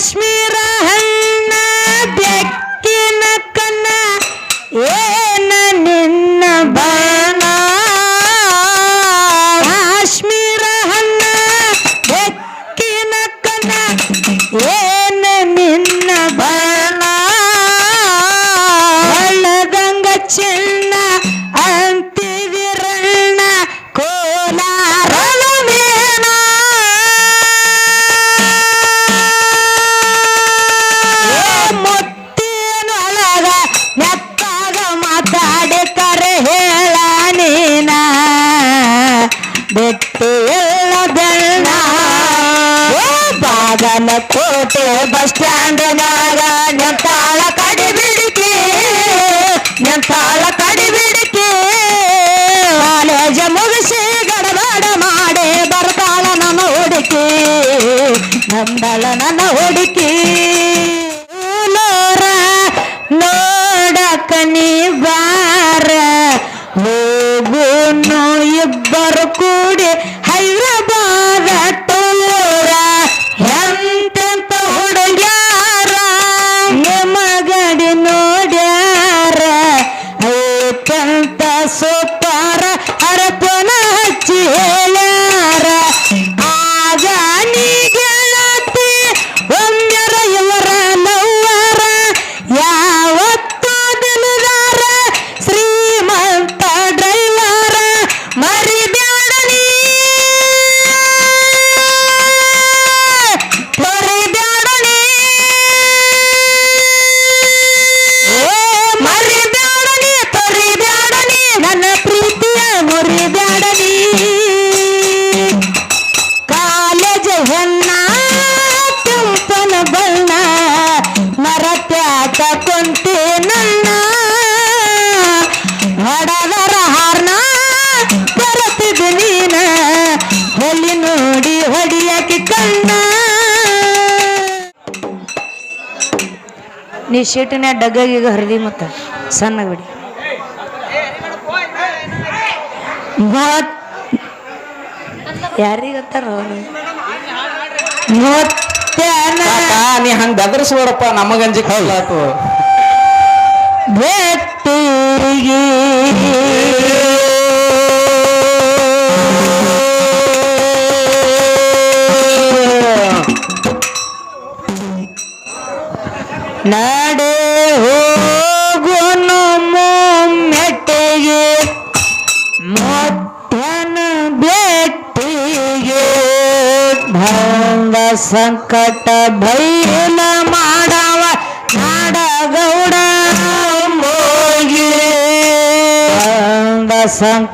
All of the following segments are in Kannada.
ಕಾಶ್ಮೀರ ಹಣ್ಣ ಬೆಕ್ಕಿನ ಕನ್ನ ಏ ಕಂದಳ ನನ್ನ ನೀ ಶೀಟಿನ ಡಗ್ಗ ಈಗ ಹರಿದಿ ಮತ್ತೆ ಸಣ್ಣ ಬಿಡಿ ಮೂವತ್ ಯಾರಿಗೆ ಗೊತ್ತಾರ ಮೂವತ್ತೆ ನೀ ಹಂಗೆ ಬೆದರ್ಸ್ಬೇಡಪ್ಪ ನಮಗಂಜಿಕೆ ಆಯ್ತು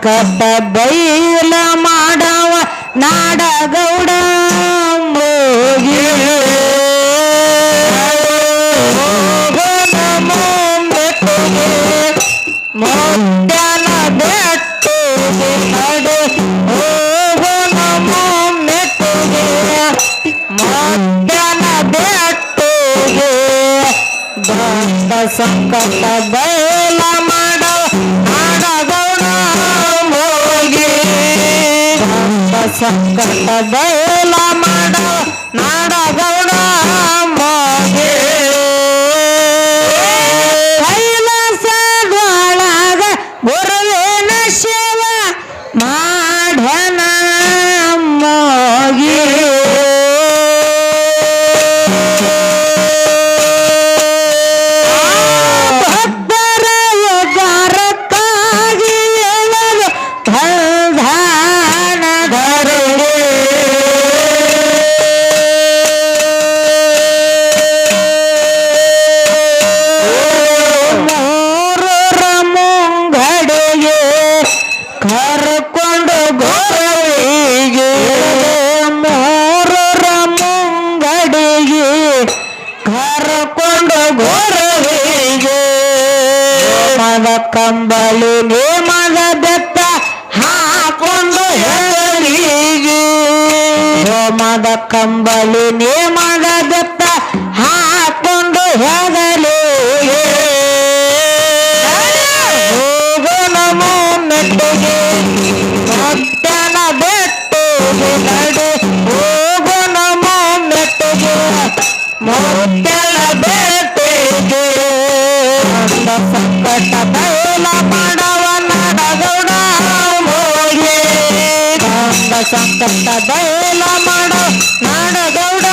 ಕಪ್ಪ ಬೈಲ ಮಾಡವ ನಾಡಗೌಡ ಮೊಟ್ಟನ ಬೆಟ್ಟು ನಡೆ ಹೋಗು ನಮ್ಮ ಮೆಟ್ಟುಗೆ ಮೊಟ್ಟನ ಬೆಟ್ಟುಗೆ ಬಂದ ಸಂಕಟ कंबल ने ಸಂಕಷ್ಟ ಬಯಲ ಮಾಡೋ ನಾಡಗೌಡ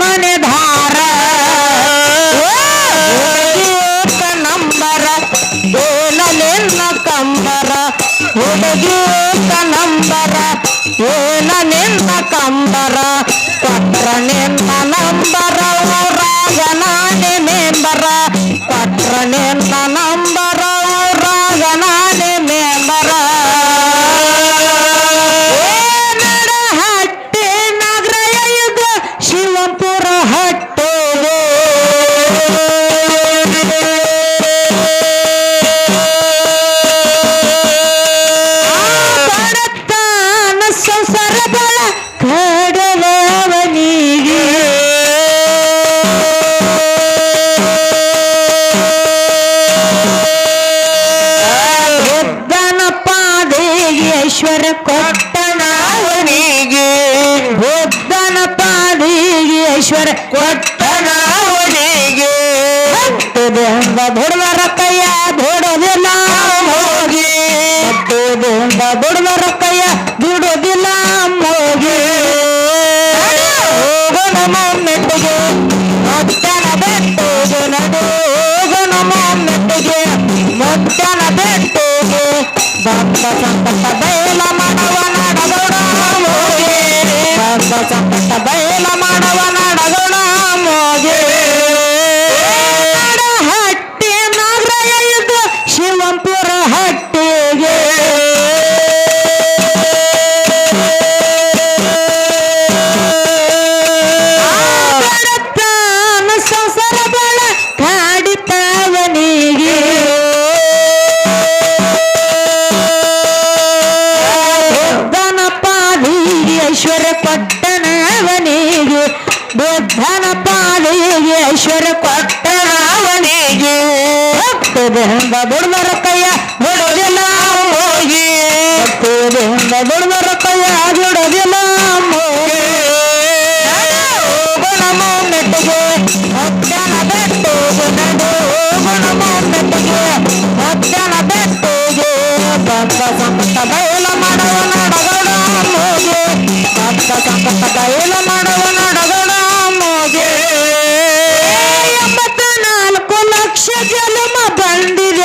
Money. ಕೊಟ್ಟನಾವನಿಗೆ ಬುದ್ಧನ ಪಾದಿಗೆ ಐಶ್ವರ ಕೊಟ್ಟನಾವನಿಗೆ ಹತ್ತದ ಎಂಬ ಬುಡವರ ಕೈಯ ಬುಡದಿಲ್ಲ ಹೋಗಿ ಹತ್ತದ ಎಂಬ ಬುಡವರ ಕೈಯ ಬಿಡುವುದಿಲ್ಲ ಹೋಗಿ ಹೋಗನ ಮೊಮ್ಮೆಟ್ಟಿಗೆ ಮೊತ್ತನ ಬೆಟ್ಟೋಗೆ ನಡು ಹೋಗನ ಮೊಮ್ಮೆಟ್ಟಿಗೆ ಮೊತ್ತನ ಬೆಟ್ಟೋಗೆ ಭಕ್ತ ಸಂಪತ್ತ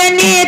Yeah.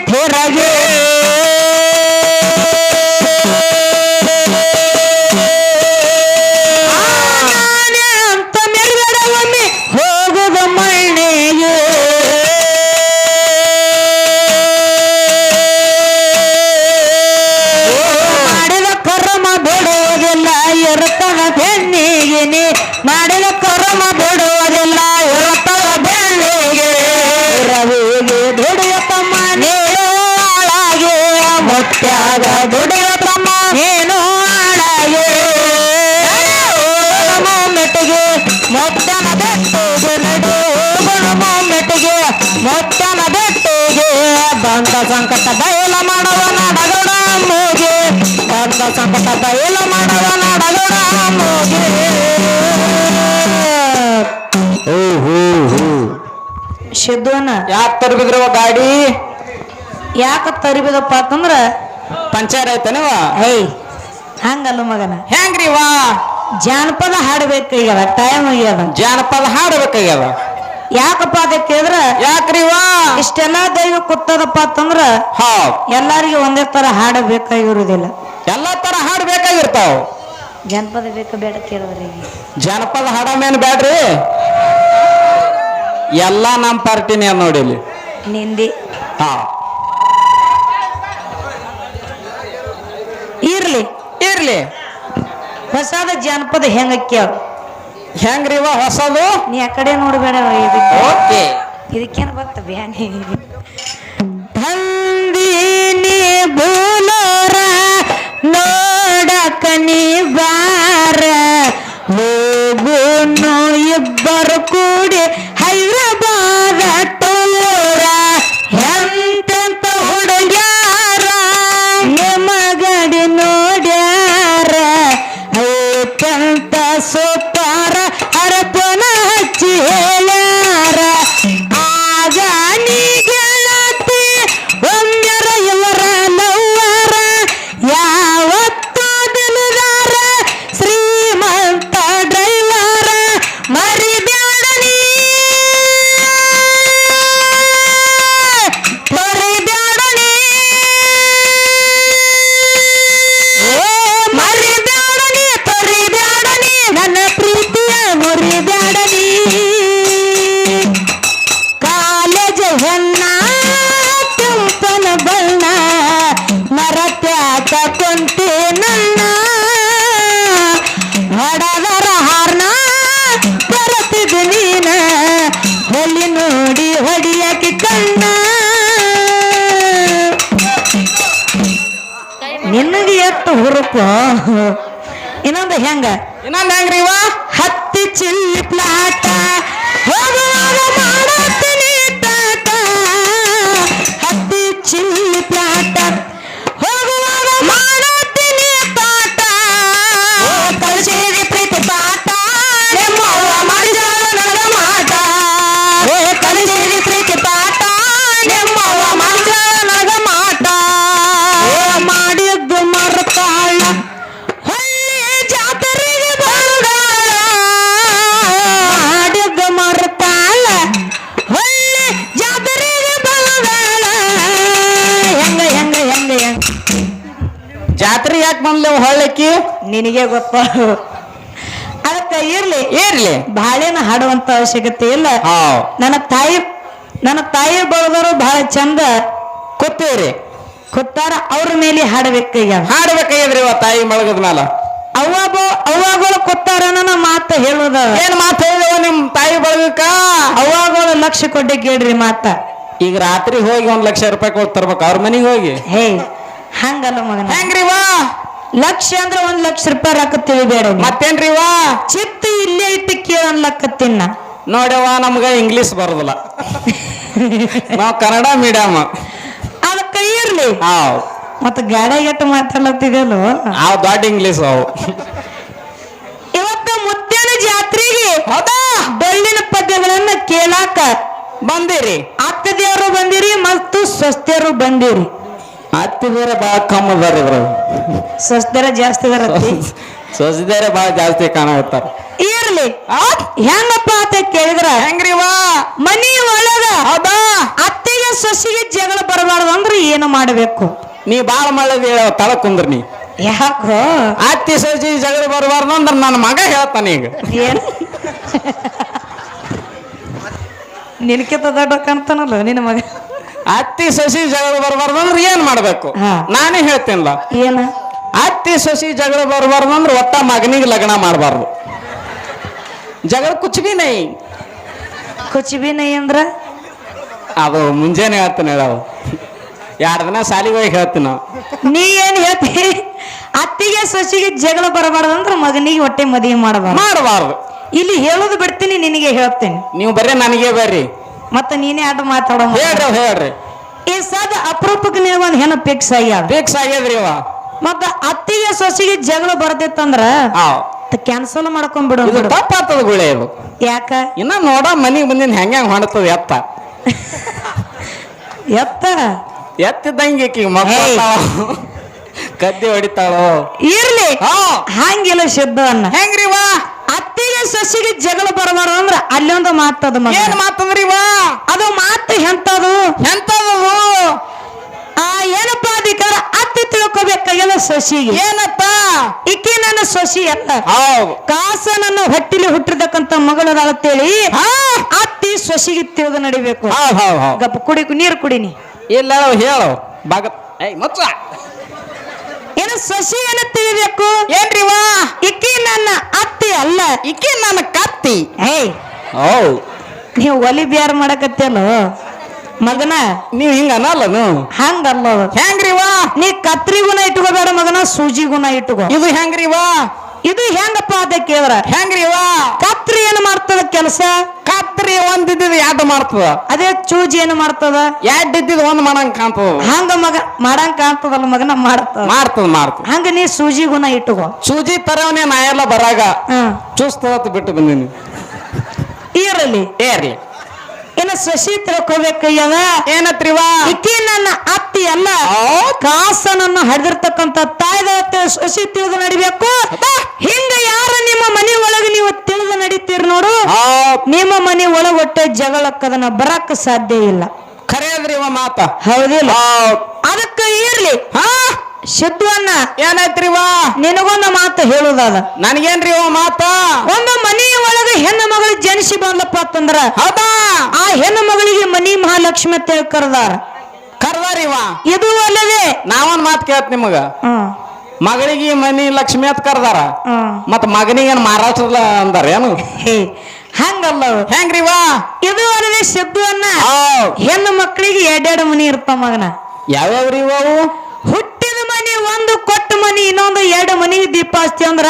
ಶೆದ್ದೋನ ಯಾಕ ತರ್ಬಿದ್ರವ ಗಾಡಿ? ಯಾಕ ತರಿಬಿದಪ್ಪ ಅಂತಂದ್ರ? ಪಂಚರ್ ಆಯ್ತಾನವ ಹೇ ಹಂಗಲ್ಲ ಮಗನ. ಹೆಂಗ್ರಿ ವಾ? ಜಾನಪದ ಹಾಡಬೇಕಾಗ್ಯದ ಟೈಮ್ ಆಗ್ಯದ ಜಾನಪದ ಹಾಡ್ಬೇಕಾಗ್ಯದ ಯಾಕಪ್ಪ ಅದಕ್ಕೆ ಕೇಳಿದ್ರ? ಯಾಕ್ರಿ ವಾ? ಇಷ್ಟೆಲ್ಲಾ ದೈವ ಕೊಟ್ಟದಪ್ಪ ಅಂತಂದ್ರ ಹಾ. ಎಲ್ಲಾರಿಗೂ ಒಂದೇ ತರ ಹಾಡಬೇಕಾಗಿರುವುದಿಲ್ಲ. ಎಲ್ಲಾ ತರ ಹಾಡ್ಬೇಕಾಗಿರ್ತಾವ. ಜಾನಪದ ಬೇಕು ಬೇಡ ಕೇಳಿದ್ರಿ ಜಾನಪದ ಹಾಡ ಬೇಡ್ರಿ? ಬ್ಯಾಡ್ರಿ ಎಲ್ಲ ನಮ್ಮ ಪಾರ್ಟಿನೇ ನೋಡಿ ಇಲ್ಲಿ. ನಿಂದಿ. ಹಾ. ಇರ್ಲಿ. ಇರ್ಲಿ. ಹೊಸದ ಜನಪದ ಹೆಂಗ ಕೇಳ ಹೆಂಗ್ರಿ ಇವ ಹೊಸದು? ನೀ ಆ ಕಡೆ ನೋಡಬೇಡ ಇದಕ್ಕೆ. ಓಕೆ. ಇದಕ್ಕೇನು ಬರ್ತ ಬ್ಯಾನಿ ಬಂದೀನಿ ಬೂಲೋರ ನೋಡಕ ನೀ ಬಾರ ಇಬ್ಬರು ಹುರುಪು ಇನ್ನೊಂದು ಹೆಂಗ? ಇನ್ನೊಂದು ಹೆಂಗ್ರಿ ಇವ? ನಿನಗೆ ಗೊತ್ತ ಅದಕ್ಕೆ ಇರ್ಲಿ ಇರ್ಲಿ. ಬಾಳೆನ ಹಾಡುವಂತ ಅವಶ್ಯಕತೆ ಇಲ್ಲ? ನನ್ನ ತಾಯಿ ನನ್ನ ತಾಯಿ ಬಳದರು ಬಹಳ ಚಂದ ಕೊತ್ತೇವ್ರಿ ಕೊತ್ತಾರ ಅವ್ರ ಮೇಲೆ ಹಾಡಬೇಕು ಈಗ. ಹಾಡ್ಬೇಕಾಗಿದ್ರಿ ಇವ ತಾಯಿ ಮಳಗದ ಮ್ಯಾಲ. ಅವ್ವ ಅವ್ವಗಳು ಕೊತ್ತಾರ ನನ್ನ ಮಾತ ಹೇಳುದ. ಏನ್ ಮಾತ ಹೇಳುವ ನಿಮ್ ತಾಯಿ ಬಳಗಕ್ಕ? ಅವ್ವಗಳು ಲಕ್ಷ ಕೊಡ್ಡೆ ಹೇಳ್ರಿ ಮಾತ. ಈಗ ರಾತ್ರಿ ಹೋಗಿ ಒಂದ್ ಲಕ್ಷ ರೂಪಾಯಿ ಕೊಟ್ಟು ತರ್ಬೇಕು ಅವ್ರ ಮನೆಗೆ ಹೋಗಿ. ಹೇ ಹಂಗಲ್ಲ ಮಗನ. ಹೆಂಗ್ರಿ ವಾ ಲಕ್ಷ ಅಂದ್ರೆ ಒಂದ್ ಲಕ್ಷ ರೂಪಾಯಿ ರೊಕ್ಕ ತಿಳಿಬೇಡ ಮತ್ತೇನ್ರಿ ವಾ ಚಿತ್ತ ಇಲ್ಲೇ ಇಟ್ಟು ತಿನ್ನ. ನೋಡವ್ವ ನಮ್ಗ ಇಂಗ್ಲಿಷ್ ಬರುದಿಲ್ಲ. ನಾವ್ ಕನ್ನಡ ಮೀಡಿಯಂ ಅದಕ್ಕೆ ಇರ್ಲಿ. ಹಾವ್. ಮತ್ತ ಗಟ್ಟ ಮಾತಾಡ್ಲತ್ತಿದೆಯಲ್ಲೋ? ಆ ದೊಡ್ಡ ಇಂಗ್ಲಿಷ್ ಅವು. ಇವತ್ತ ಮುತ್ತೇನ ಜಾತ್ರೆಗೆ ಹೌದಾ? ಡೊಳ್ಳಿನ ಪದ್ಯಗಳನ್ನ ಕೇಳಾಕ ಬಂದಿರಿ. ದೇವರು ಬಂದಿರಿ ಮತ್ತು ಸ್ವಸ್ಥರು ಬಂದಿರಿ. ಅತ್ತಿ ಬೇರೆ ಭಾಳ ಕಮ್ಮಿ ಅದಾರ ಇದ್ರ ಸ್ವಸ್ಥರ ಜಾಸ್ತಿ ಸೊಸಿದೇರೆ ಭಾಳ ಜಾಸ್ತಿ ಕಾಣಕತ್ತಾರ ಇರ್ಲಿ. ಹೆಂಗಪ್ಪ ಅಂತ ಕೇಳಿದ್ರ? ಹೆಂಗ್ರಿ ವಾ ಮನಿ ಒಳಗ ಹೌದಾ? ಅತ್ತಿಗೆ ಸೊಸಿಗೆ ಜಗಳ ಬರಬಾರ್ದು ಅಂದ್ರೆ ಏನು ಮಾಡಬೇಕು? ನೀ ಬಾಳ ಮಳ್ಳದ ಹೇಳ ತಳ ಕುಂದ್ರ ನೀ. ಯಾಕೋ ಅತ್ತಿ ಸೊಸಿ ಜಗಳ ಬರಬಾರ್ದು ಅಂದ್ರೆ ನನ್ನ ಮಗ ಹೇಳ್ತಾನೆ ಈಗ. ಏನ್? ನಿನಕಿತ ದೊಡ್ಡ ಕಾಣ್ತಾನಲ್ಲ ನಿನ್ನ ಮಗ? ಅತ್ತಿ ಸಸಿ ಜಗಳ ಬರಬಾರ್ದು ಅಂದ್ರೆ ಏನ್ ಮಾಡ್ಬೇಕು. ನಾನೇ ಹೇಳ್ತೇನಲ್ಲ. ಏನ? ಅತ್ತಿ ಸಸಿ ಜಗಳ ಬರಬಾರ್ದು ಅಂದ್ರೆ ಒಟ್ಟ ಮಗನಿಗೆ ಲಗ್ನ ಮಾಡಬಾರ್ದು. ಜಗಳ ಕುಚ್ಬಿ ನೈ. ಕುಚ್ಬಿ ನೈ ಅಂದ್ರ? ಅದು ಮುಂಜಾನೆ ಹೇಳ್ತಾನೆ ಹೇಳವು ಎರಡು ದಿನ ಸಾಲಿಗೆ ಹೋಗಿ ಹೇಳ್ತೀನಿ. ನಾವು ನೀ ಏನ್ ಹೇಳ್ತಿ? ಅತ್ತಿಗೆ ಸಸಿಗೆ ಜಗಳ ಬರಬಾರ್ದು ಅಂದ್ರೆ ಮಗನಿಗೆ ಹೊಟ್ಟೆ ಮದುವೆ ಮಾಡಬಾರ್ದು. ಮಾಡಬಾರ್ದು. ಇಲ್ಲಿ ಹೇಳೋದು ಬಿಡ್ತೀನಿ ನಿನಗೆ ಹೇಳ್ತೇನೆ. ನೀವು ಬರ್ರಿ ನನಗೆ ಬರ್ರಿ ಮತ್ತೆ ನೀನೇ ಆಟ ಮಾತಾಡೋ ಹೇಳ್ರಿ ಹೇಳ್ರಿ. ಈ ಸದ ಅಪರೂಪಕ್ಕೆ ಒಂದು ಹೆಣ್ಣು ಪಿಕ್ಸ್ ಆಗ್ಯಾವ ಫಿಕ್ಸ್ ಆಗ್ಯದ್ರಿ ಅವ ಮತ್ತ ಅತ್ತಿಗೆ ಸೊಸಿಗೆ ಜಗಳ ಬರ್ತಿತ್ತಂದ್ರ ಕ್ಯಾನ್ಸಲ್ ಮಾಡ್ಕೊಂಡ್ಬಿಡು ಇದು ತಪ್ಪಾಗ್ತದ ಗುಳೆ ಇದು. ಯಾಕ? ಇನ್ನ ನೋಡ ಮನಿಗೆ ಬಂದಿನ ಹೆಂಗ ಹೆಂಗ್ ಹೊಂಡ್ತದ ಎತ್ತ. ಎತ್ತ? ಎತ್ತಿದ್ದಂಗೆ ಈಕಿಗೆ ಮಕ್ಕಳು ಏಯ್. ಬರ್ತಾವ. ಕದ್ದಿ ಹೊಡಿತಾಳೋ. ಇರ್ಲಿ. ಹಂಗಿಲ್ಲ ಶುದ್ಧ ಅನ್ನ. ಹೆಂಗ್ರಿ ವಾ ಅತ್ತಿಗೆ ಸೊಸಿಗೆ ಜಗಳ ಬರಬಾರ ಅಂದ್ರ ಅಲ್ಲೊಂದು ಮಾತದ ಮಗ ಏನ್ ಮಾತಂದ್ರಿ ವಾ ಅದು ಮಾತು ಎಂತದು? ಎಂತದದು ಆ ಏನಪ್ಪ ಅಧಿಕಾರ? ಅತ್ತಿ ತಿಳ್ಕೊಬೇಕಾಗಿಲ್ಲ ಸಸಿಗೆ? ಏನಪ್ಪ ಇಕ್ಕಿ ನನ್ನ ಸೊಸಿ ಅಲ್ಲ. ಕಾಸ ನನ್ನ ಹೊಟ್ಟಿಲಿ ಹುಟ್ಟಿರ್ತಕ್ಕಂತ ಮಗಳದಾಳತ್ತೇಳಿ ಅಂತೇಳಿ ಅತ್ತಿ ಸೊಸಿಗೆ ತಿಳಿದು ನಡಿಬೇಕು. ಗಪ್ಪ ಕುಡಿ ನೀರು ಕುಡಿನಿ. ಇಲ್ಲ ಹೇಳು. ಭಾಗ ಏಯ್ ಮುಚ್ಚ. ಸೊಸಿ ಏನು ತಿಳಿಬೇಕು ಏನ್ರಿವ ಇಕ್ಕಿ ನನ್ನ ಅತ್ತಿ ಅಲ್ಲ. ಇಕ್ಕಿ ನನ್ನ ಕತ್ತಿ. ಏಯ್ ಓ ನೀವು ಒಲಿ ಬ್ಯಾರ ಮಾಡಕತ್ತೇನು? ಮಗನ? ನೀವು ಹಿಂಗ ಅನ್ನಲ್ಲನು? ಹಂಗಲ್ಲ. ಅನ್ನೋದು ಹೆಂಗ್ರಿವ ನೀ ಕತ್ರಿಗುನ ಇಟ್ಕೋಬೇಡ ಮಗನ ಸೂಜಿ ಗುಣ ಇಟ್ಕೋ. ಇದು ಹೆಂಗ್ರಿವಾ ಇದು ಹೆಂಗಪ್ಪ ಅಂತ ಕೇಳ್ರ ಹೆಂಗ್ರಿವ ಕತ್ರಿ ಏನ್ ಮಾಡ್ತದ ಕೆಲಸ? ಕತ್ರಿ ಇದ್ದಿದ್ ಎರಡು ಮಾಡ್ತದ? ಅದೇ ಚೂಜಿ ಏನು ಮಾಡ್ತದ? ಯಾಡ್ ಇದ್ದಿದ್ ಒಂದ್ ಮಾಡಂಗ್ ಕಾಣ್ತದ? ಹಂಗ ಮಗ ಮಾಡಂಗ್ ಕಾಣ್ತದಲ್ಲ ಮಗನ ಮಾಡ್ತದ. ಮಾಡ್ತದ ಮಾಡ್ತದ. ಹಂಗ ನೀ ಸೂಜಿ ಗುಣ ಇಟ್ಟುಕೋ ಸೂಜಿ ತರವನೇ ನಾ ಎಲ್ಲ ಬರಾಗ. ಚೂಸ್ತದ ಬಿಟ್ಟು ಬಂದೀನಿ. ಇರಲಿ ಏರ್ಲಿ. ಇನ್ನು ಶಶಿ ತಿಳ್ಕೋಬೇಕಯ್ಯವ? ಏನತ್ರಿವ? ಇಕಿ ನನ್ನ ಅತ್ತಿ ಅಲ್ಲ? ಕಾಸನನ್ನು ಹರಿದಿರ್ತಕ್ಕಂಥ ತಾಯ್ದ ಶಶಿ ತಿಳಿದು ನಡಿಬೇಕು? ಹಿಂಗ ಯಾರ ನಿಮ್ಮ ಮನೆ ಒಳಗೆ ನೀವು ತಿಳಿದು ನಡೀತೀರಿ ನೋಡು? ನಿಮ್ಮ ಮನೆ ಒಳಗ ಒಟ್ಟೆ ಜಗಳಕ್ಕದನ್ನ ಬರಕ್ ಸಾಧ್ಯ ಇಲ್ಲ. ಖರೆ ಮಾತಾ ಮಾತ. ಹೌದಿಲ್ಲ. ಅದಕ್ಕೆ ಇರ್ಲಿ. ಹಾ? ಸಿದ್ಧವನ್ನ ಏನಾಯ್ತ್ರಿವ ನಿನಗೊಂದು ಮಾತು ಹೇಳುದದ. ನನಗೇನ್ರಿವ ಮಾತ? ಒಂದು ಮನೆಯ ಒಳಗೆ ಹೆಣ್ಣು ಮಗಳು ಜನಿಸಿ ಬಂದಪ್ಪ ಅಂತಂದ್ರ ಹೌದಾ? ಆ ಹೆಣ್ಣು ಮಗಳಿಗೆ ಮನಿ ಮಹಾಲಕ್ಷ್ಮಿ ಅಂತ ಹೇಳಿ ಕರೆದಾರ. ಕರ್ದಾರಿವ ಇದು ಅಲ್ಲದೆ ನಾವೊಂದ್ ಮಾತು ಕೇಳ್ತ ನಿಮಗ. ಹ್ಮ್ ಮಗಳಿಗೆ ಮನಿ ಲಕ್ಷ್ಮಿ ಅಂತ ಕರ್ದಾರ. ಹ್ಮ್ ಮತ್ ಮಗನಿಗೇನ್ ಮಹಾರಾಷ್ಟ್ರದ ಅಂದಾರ ಏನು? ಹೇ ಹಂಗಲ್ಲ ಅದು. ಹೆಂಗ್ರಿವ ಇದು ಅಲ್ಲದೆ ಸಿದ್ಧವನ್ನ ಅಣ್ಣ ಹೆಣ್ಣು ಮಕ್ಕಳಿಗೆ ಎರಡೆರಡು ಮನಿ ಇರ್ತ ಮಗನ. ಯಾವ್ಯಾವ್ರಿ ಅವು? ಹುಟ್ಟ ಒಂದು ಕೊಟ್ಟ ಮನಿ ಇನ್ನೊಂದು ಎರಡು ಮನಿ ದೀಪ ಹಚ್ತಿ ಅಂದ್ರ.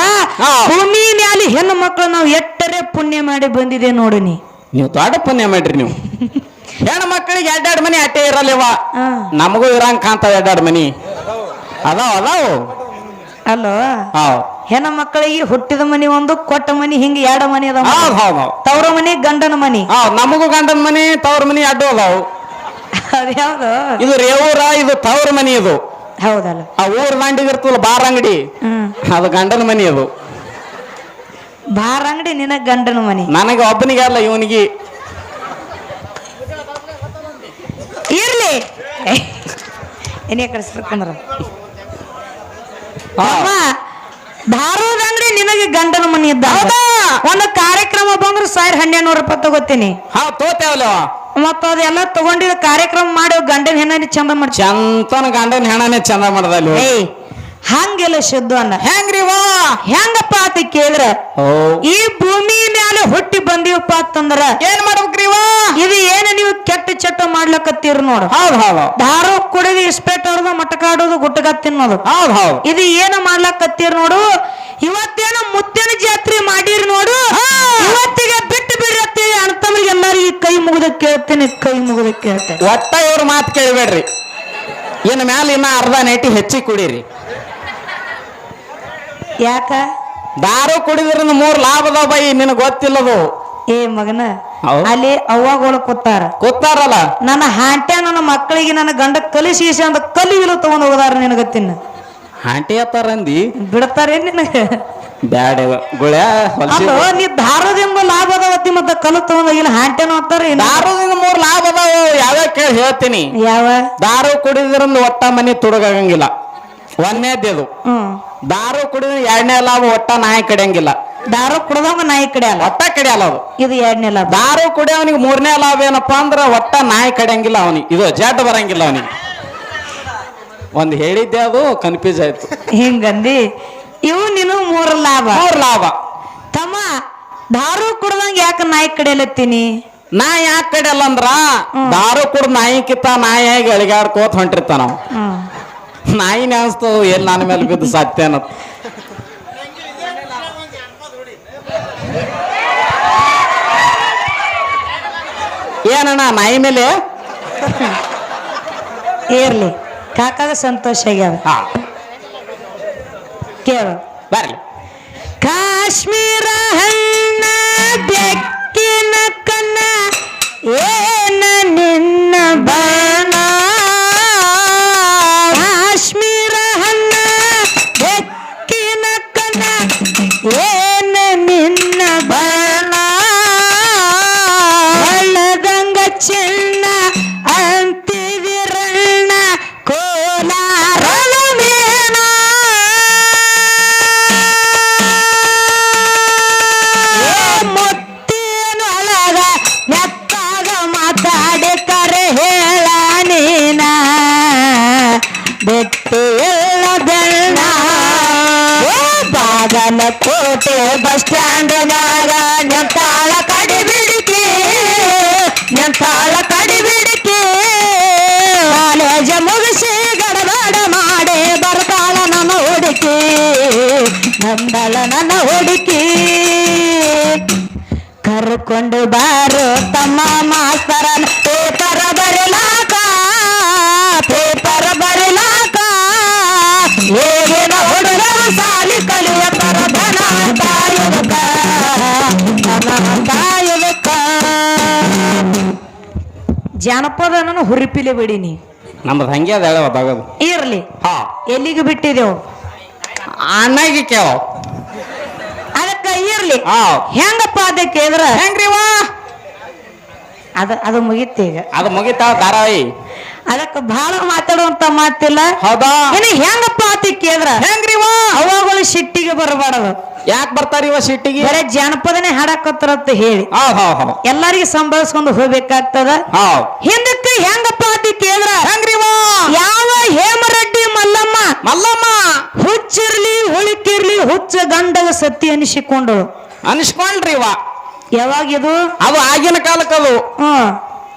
ಭೂಮಿ ಮ್ಯಾಲೆ ಹೆಣ್ಣು ಮಕ್ಕಳು ನಾವು ಎಟ್ಟರೆ ಪುಣ್ಯ ಮಾಡಿ ಬಂದಿದೆ ನೋಡು ನೀ. ನೀವು ದೊಡ್ಡ ಪುಣ್ಯ ಮಾಡ್ರಿ ನೀವು. ಹೆಣ್ಣು ಮಕ್ಕಳಿಗೆ ಎರಡೆರಡು ಮನಿ ಅಟ್ಟೆ ಇರಲಿವ. ನಮಗೂ ಇರಂಗ ಕಾಂತ ಎರಡೆರಡು ಮನಿ. ಅದಾವ ಅದಾವ. ಅಲ್ಲೋ? ಹೌದ್ ಹೆಣ್ಣು ಮಕ್ಕಳಿಗೆ ಹುಟ್ಟಿದ ಮನಿ ಒಂದು ಕೊಟ್ಟ ಮನಿ ಹಿಂಗ ಎರಡು ಮನಿ ಅದಾವ ತವ್ರ ಮನಿ ಗಂಡನ ಮನಿ. ನಮಗೂ ಗಂಡನ ಮನಿ ತವ್ರ ಮನಿ ಅಡ್ಡ ಅದಾವು. ಅದ್ಯಾವ್ದು? ಇದು ರೇವೂರ ಇದು ತವ್ರ ಮನಿ ಇದು. ಹೌದಲ್ಲ. ಆ ಊರ್ ದಾಂಡಿಗೆ ಇರ್ತಲ್ಲ ಬಾರ್ ಅಂಗಡಿ. ಅದು ಗಂಡನ ಮನಿ ಅದು. ಬಾರ್ ಅಂಗಡಿ ನಿನ ಗಂಡನ ಮನಿ. ನನಗೆ ಒಬ್ಬನಿಗೆ ಅಲ್ಲ ಇವನಿಗೆ. ಇರ್ಲಿ. ಏನೇ ಕಳಿಸ್ಬೇಕಂದ್ರ ಧಾರವಾಡ ಅಂಗಡಿ ನಿನಗೆ ಗಂಡನ ಮನಿ ಇದ್ದ. ಒಂದು ಕಾರ್ಯಕ್ರಮ ಬಂದ್ರೆ ಸಾವಿರ ಹನ್ನೆರಡು ನೂರು ರೂಪಾಯಿ ತಗೋತೀನಿ ಹಾ ತೋತೇವಲ್ಲವ ಮತ್ತ ಅದೆಲ್ಲ ತಗೊಂಡಿದ ಕಾರ್ಯಕ್ರಮ ಮಾಡಿ ಗಂಡನ ಹೆಣ್ಣಿ ಚಂದ ಮಾಡಿ ಚಂತನ ಗಂಡನ ಹೆಣನೇ ಚಂದ ಮಾಡದಲ್ಲಿ ಏಯ್ ಹಂಗೆಲ್ಲ ಶುದ್ಧ ಅನ್ನ. ಹೆಂಗ್ರಿವಾ ಹೆಂಗಪ್ಪ ಅಂತ ಕೇಳಿದ್ರ ಈ ಭೂಮಿ ಮ್ಯಾಲೆ ಹುಟ್ಟಿ ಬಂದೀವಪ್ಪ ಅಂತಂದ್ರ ಏನ್ ಮಾಡ್ಬೇಕ್ರಿವಾ? ಇದು ಏನು ನೀವು ಕೆಟ್ಟ ಚಟ್ಟ ಮಾಡ್ಲಕತ್ತೀರ ನೋಡು. ಹೌದ್ ಹೌದು ದಾರು ಕುಡಿದು ಇಸ್ಪೇಟ್ ಹೊಡೆದು ಮಟಕಾಡೋದು ಗುಟ್ಟಗ ತಿನ್ನೋದು ಹೌದ್ ಹೌದ್. ಇದು ಏನು ಮಾಡ್ಲಕತ್ತೀರಿ ನೋಡು? ಇವತ್ತೇನ ಮುತ್ತಿನ ಜಾತ್ರೆ ಮಾಡಿರಿ ನೋಡು. ಇವತ್ತಿಗೆ ಬಿಟ್ಟು ಬಿಡತ್ತಿ ಅಂತಂದ್ರೆ ಎಲ್ಲಾರು ಎಲ್ಲರಿಗೆ ಕೈ ಮುಗಿದ ಕೇಳ್ತೀನಿ ಕೈ ಮುಗಿದ ಕೇಳ್ತೇನೆ. ಒಟ್ಟ ಇವ್ರ ಮಾತು ಕೇಳಬೇಡ್ರಿ. ಇನ್ನು ಮ್ಯಾಲ ಇನ್ನ ಅರ್ಧ ನೈಟಿ ಹೆಚ್ಚಿ ಕುಡೀರಿ. ಯಾಕ? ದಾರು ಕುಡಿದ್ರಿಂದ ಮೂರ್ ಲಾಭ ಅದಾವ ಬೈ ನಿನಗೆ ಗೊತ್ತಿಲ್ಲದು. ಏ ಮಗನ ಹೌದ್. ಅಲ್ಲಿ ಅವ್ವಗಳು ಕೂತಾರ. ಕೂತಾರಲ್ಲ? ನನ್ನ ಹಾಂಟೆ ನನ್ನ ಮಕ್ಕಳಿಗೆ ನನ್ನ ಗಂಡ ಕಲಿಸಿ ಅಂತ ಕಲಿವಿಲು ತಗೊಂಡ್ ಹೋಗದಾರ ನಿನಗತ್ತಿನ ಹಾಂಟೆ ಅತ್ತಾರಂದಿ? ಬಿಡ್ತಾರೇನ್ ನಿನಗ? ಬ್ಯಾಡ ಗುಳ್ಯಾ ಹೊಲ್ಸಿ ಅಲ್ಲೋ ನೀ ದಾರದಿಂದ ಲಾಭ ಅದಾವತ್ತಿ ಮತ್ತ ಕಲು ತಗೊಂಡೋಗಿಲ್ಲ ಹಾಂಟೆನೋ ಅಂತಾರ ಏನ್? ದಾರದಿಂದ ಮೂರ್ ಲಾಭ ಅದಾವ ಯಾವ್ಯಾವ ಕೇಳಿ ಹೇಳ್ತೀನಿ. ಯಾವ? ದಾರು ಕುಡಿದ್ರಿಂದ ಒಟ್ಟ ಮನೆ ತುಡುಗಾಗಂಗಿಲ್ಲ. ಒಂದೇದ್ದು ಅದು ದಾರು ಕುಡಿದ ಎರಡನೇ ಲಾಭ ಒಟ್ಟ ನಾಯಿ ಕಡಿಯಂಗಿಲ್ಲ. ದಾರು ಕುಡ್ದವಂಗ ನಾಯಿ ಕಡಿಯಲ್ಲ ಒಟ್ಟ ಕಡಿಯಲ್ಲ ಅದು. ಇದು ಎರಡನೇ ಲಾಭ. ದಾರು ಕುಡಿಯೋನಿಗೆ ಮೂರನೇ ಲಾಭ ಏನಪ್ಪಾ ಅಂದ್ರ ಒಟ್ಟ ನಾಯಿ ಕಡಿಯಂಗಿಲ್ಲ ಅವನಿಗೆ. ಇದು ಜಡ್ ಬರಂಗಿಲ್ಲ ಅವನಿಗೆ. ಒಂದ್ ಹೇಳಿದ್ದೆ ಅದು ಕನ್ಫ್ಯೂಸ್ ಆಯ್ತು. ಹಿಂಗಂದಿ? ಇವು ನೀನು ಮೂರ ಲಾಭ. ಮೂರ್ ಲಾಭ. ತಮ್ಮ ದಾರು ಕುಡ್ದಂಗ ಯಾಕ ನಾಯಿ ಕಡಿಯಲತ್ತೀನಿ? ನಾ ಯಾಕೆ ಕಡಿಯಲ್ಲ ಅಂದ್ರ ದಾರು ಕುಡ್ದ ನಾಯಿ ಕಿತ್ತ ನಾಯಿ ಆಗಿ ಅಳಿಗಾಡ್ಕೋತ ಹೊಂಟಿರ್ತಾನ ನಾವು ನಾಯಿನೇ ಅನ್ಸ್ತದ ಎಲ್ಲಿ ನನ್ನ ಮೇಲೆ ಬಿದ್ದು ಸತ್ಯ ಅನ್ನತ್ ಏನಣ್ಣ ನಾಯಿ ಮೇಲೆ? ಇರ್ಲಿ ಕಾಕಾಗ ಸಂತೋಷ ಆಗ್ಯಾವ. ಕೇಳು. ಬರ್ಲಿ. ಕಾಶ್ಮೀರ ಹಣ್ಣ ಬೆಕ್ಕಿನ ಕನ್ನ ಏನ ನಿನ್ನ ಬಾಣ ಜಾನಪದನ ಹುರಿಪಿಲೆ ಬಿಡಿನಿ ನಮ್ದು ಹಂಗೆ ಅದ ಹೇಳವ ತಗೋದು ಇರ್ಲಿ. ಹಾ. ಎಲ್ಲಿಗೆ ಬಿಟ್ಟಿದೆವು? ಅನ್ನಾಗಿ ಕೇಳ ಅದಕ್ಕೆ ಇರ್ಲಿ. ಹಾ. ಹೆಂಗಪ್ಪ ಅದಕ್ಕೆ ಇದ್ರ ಹೆಂಗ್ರಿ ಅದ ಅದು ಮುಗೀತು ಈಗ. ಅದು ಮುಗಿತಾವ ಧಾರಾವಾಹಿ. ಅದಕ್ಕೆ ಬಹಳ ಮಾತಾಡುವಂತ ಮಾತಿಲ್ಲ. ಹೌದಾ? ಇನ್ನು ಹೆಂಗಪ್ಪ ಆತಿ ಕೇಳ್ರ ಹೆಂಗ್ರಿ ಅವಾಗಳು ಸಿಟ್ಟಿಗೆ ಬರಬಾರದು. ಯಾಕೆ ಬರ್ತಾರ ಇವ ಸಿಟ್ಟಿಗೆ? ಬರೇ ಜಾನಪದನೇ ಹಾಡಕತ್ತಾರಂತ ಹೇಳಿ. ಎಲ್ಲರಿಗೆ ಸಂಭಾಳಿಸ್ಕೊಂಡು ಹೋಗ್ಬೇಕಾಗ್ತದ. ಹೌದ್ ಹಿಂದಕ್ಕೆ ಹೆಂಗಪ್ಪ ಆತಿ ಕೇಳ್ರ ಹೆಂಗ್ರಿ ಯಾವ ಹೇಮರೆಡ್ಡಿ ಮಲ್ಲಮ್ಮ? ಮಲ್ಲಮ್ಮ? ಹುಚ್ಚಿರ್ಲಿ ಹುಳಿಕಿರ್ಲಿ ಹುಚ್ಚ ಗಂಡಗ ಸತ್ತಿ ಅನಿಸಿಕೊಂಡು ಅನಿಸ್ಕೊಂಡ್ರಿ ವಾ ಯಾವಾಗ ಇದು? ಅದು ಆಗಿನ ಕಾಲಕ್ಕದು. ಹ್ಮ್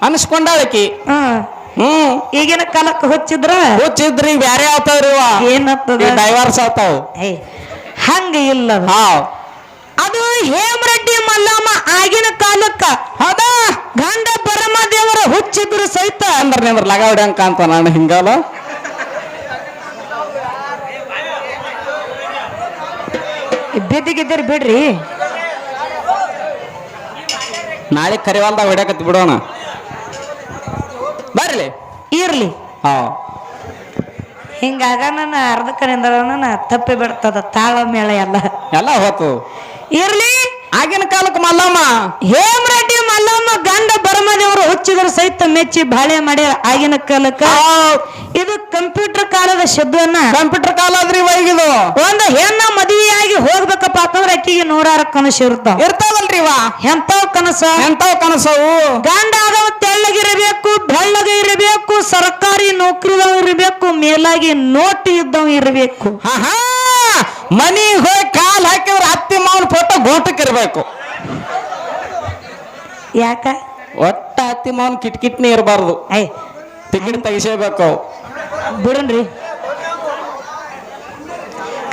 ಅನ್ಸ್ಕೊಂಡಾಳಕಿ. ಹ್ಮ್ ಹ್ಮ್. ಈಗಿನ ಕಾಲಕ್ಕೆ ಹುಚ್ಚಿದ್ರ? ಹುಚ್ಚಿದ್ರಿ ಬ್ಯಾರೆ ಆತಾವ್ರಿ ಏನತ್ತದ ಡೈವರ್ಸ್ ಆತಾವ್. ಹಂಗ ಇಲ್ಲ ಅದು. ಹೇಮರೆಡ್ಡಿ ಮಲ್ಲಮ್ಮ ಆಗಿನ ಕಾಲಕ್ಕ. ಹೌದ? ಗಂಡ ಪರಮದೇವರ ಹುಚ್ಚಿದ್ರು ಸಹಿತ. ಅಂದ್ರೆ ನಿಂದ್ರ ಲಗ ಹೊಡ್ಯಂಕ ಅಂತ ನಾನು ಹಿಂಗಲ್ಲ. ಬಿದ್ದಿಗಿದ್ದೀರಿ ಬಿಡ್ರಿ. ನಾಳೆ ಕರಿವಾಲ್ದಾಗ ಹೊಡ್ಯಾಕತ್ ಬಿಡೋಣ. ಬರ್ಲಿ. ಇರ್ಲಿ. ಹಾ. ಹಿಂಗಾಗ ನನ್ನ ಅರ್ಧಕರಿಂದ ನನ್ನ ತಪ್ಪಿ ಬಿಡ್ತದ ತಾಳ ಮೇಳ ಎಲ್ಲ. ಎಲ್ಲ ಹೋತು. ಇರ್ಲಿ. ಆಗಿನ ಕಾಲಕ್ಕೆ ಮಲ್ಲಮ್ಮ. ಹೇಮರೆಡ್ಡಿ ಮಲ್ಲಮ್ಮ ಗಂಡ ಬರಮದೇವರು ಹುಚ್ಚಿದ್ರು ಸಹಿತ ಮೆಚ್ಚಿ ಬಾಳೆ ಮಾಡಿ ಆಗಿನ ಕಾಲಕ್ಕೆ. ಇದು ಕಂಪ್ಯೂಟರ್ ಕಾಲದ ಶಬ್ದವನ್ನ. ಕಂಪ್ಯೂಟರ್ ಕಾಲ ಆದ್ರಿ ವೈಗಿದು ಒಂದು ಹೆಣ್ಣ ಮದುವೆಯಾಗಿ ಹೋಗ್ಬೇಕಪ್ಪ ಅಂತಂದ್ರೆ ಅಕ್ಕಿಗೆ ನೂರಾರು ಕನಸು ಇರ್ತಾವ. ಇರ್ತಾವಲ್ರಿ ವಾ ಎಂತಾವ್ ಕನಸ? ಎಂತಾವ್ ಕನಸವು? ಗಂಡ ಆದವ ಬೆಳ್ಳಗೆ ಇರಬೇಕು ಸರ್ಕಾರಿ ನೌಕರಿದವ ಇರಬೇಕು ಮೇಲಾಗಿ ನೋಟಿ ಇದ್ದವ ಇರಬೇಕು. ಮನಿ ಮನಿಗ್ ಹೋಗಿ ಕಾಲ್ ಹಾಕಿದ್ರೆ ಅತ್ತಿ ಮಾವನ ಫೋಟೋ ಗೋಟಕ್ಕೆ ಇರಬೇಕು. ಯಾಕ? ಒಟ್ಟ ಅತ್ತಿ ಮಾವನ್ ಕಿಟ್ ಕಿಟ್ನಿ ಇರಬಾರ್ದು. I ticket ತೆಗಿಸೇಬೇಕು. ಬಿಡನ್ರಿ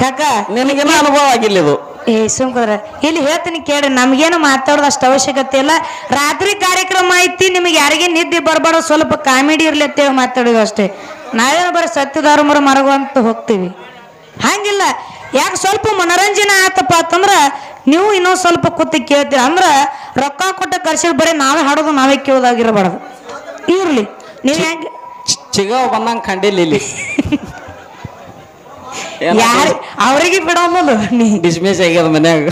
ಕಾಕ ನಿನಗೇನು ಅನುಭವ ಆಗಿಲ್ಲ ಇದು. ಏ ಸುಮ್ಕದ್ರ ಇಲ್ಲಿ ಹೇಳ್ತೀನಿ ಕೇಳ್ರಿ ನಮ್ಗೇನು ಮಾತಾಡೋದು ಅಷ್ಟು ಅವಶ್ಯಕತೆ ಇಲ್ಲ. ರಾತ್ರಿ ಕಾರ್ಯಕ್ರಮ ಐತಿ ನಿಮಗೆ ಯಾರಿಗೆ ನಿದ್ದೆ ಬರಬಾರ್ದು ಸ್ವಲ್ಪ ಕಾಮಿಡಿ ಇರ್ಲಿ ಅಂತೇಳಿ ಮಾತಾಡೋದು ಅಷ್ಟೇ. ನಾವೇನು ಬರೀ ಸತ್ಯಧರ್ಮರ ಮರಗುವಂತ ಹೋಗ್ತೀವಿ. ಹಂಗಿಲ್ಲ ಯಾಕೆ ಸ್ವಲ್ಪ ಮನೋರಂಜನೆ ಆತಪ್ಪ ಅಂತಂದ್ರೆ ನೀವು ಇನ್ನೊಂದು ಸ್ವಲ್ಪ ಕೂತಿ ಕೇಳ್ತೀರ. ಅಂದ್ರೆ ರೊಕ್ಕ ಕೊಟ್ಟ ಕರ್ಸಿದ್ ಬರೀ ನಾವೇ ಹಾಡೋದು ನಾವೇ ಕೇಳೋದಾಗಿರಬಾರ್ದು. ಇರ್ಲಿ. ನೀವು ಹೆಂಗೆ ಚಿಗವ್ ಬಂದಂಗೆ ಕಂಡಿಲ್ಲ ಇಲ್ಲಿ. ಯಾರು ಅವ್ರಿಗೆ ಬಿಡೋದು ನೀ. ಡಿಸ್ಮಿಸ್ ಆಗ್ಯದ ಮನ್ಯಾಗ.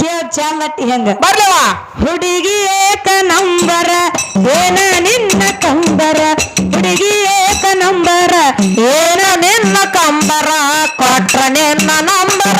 ಕೇಳ್ ಚಾಲಟ್ಟಿ ಹೆಂಗ? ಬರ್ಲವ ಹುಡುಗಿ ಏಕ ನಂಬರ ಏನ ನಿನ್ನ ಕಂಬರ? ಹುಡುಗಿ ಏಕ ನಂಬರ ಏನ ನಿನ್ನ ಕಂಬರ? ಕೊಟ್ರ ನಿನ್ನ ನಂಬರ.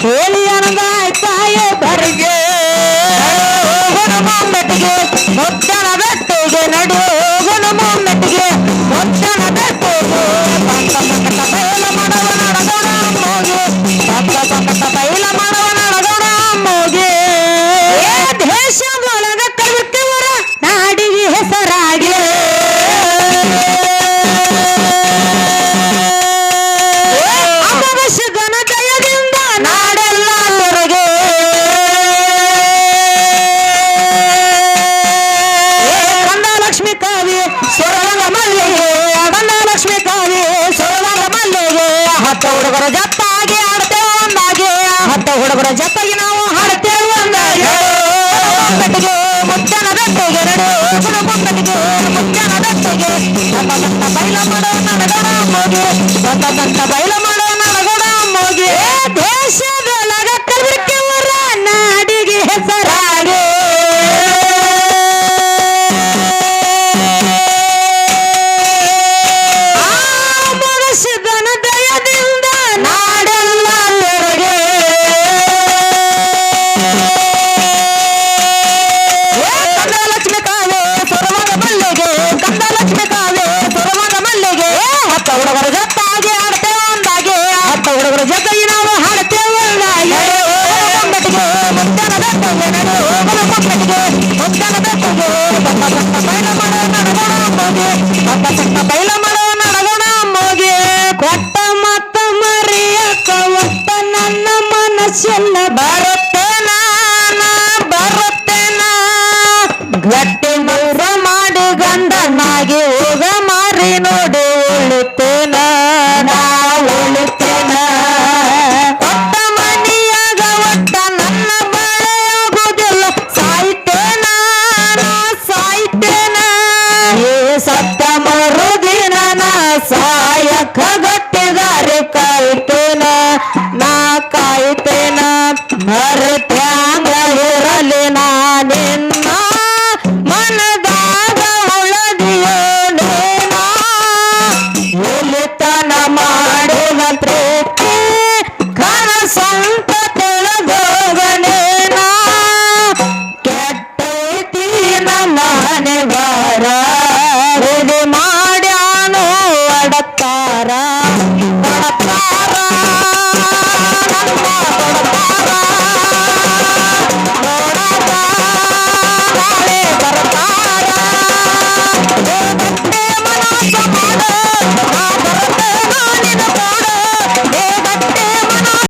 ಕೇಳಿ ಮತ್ತ ಮರುದಿನ ಸಾಯಕ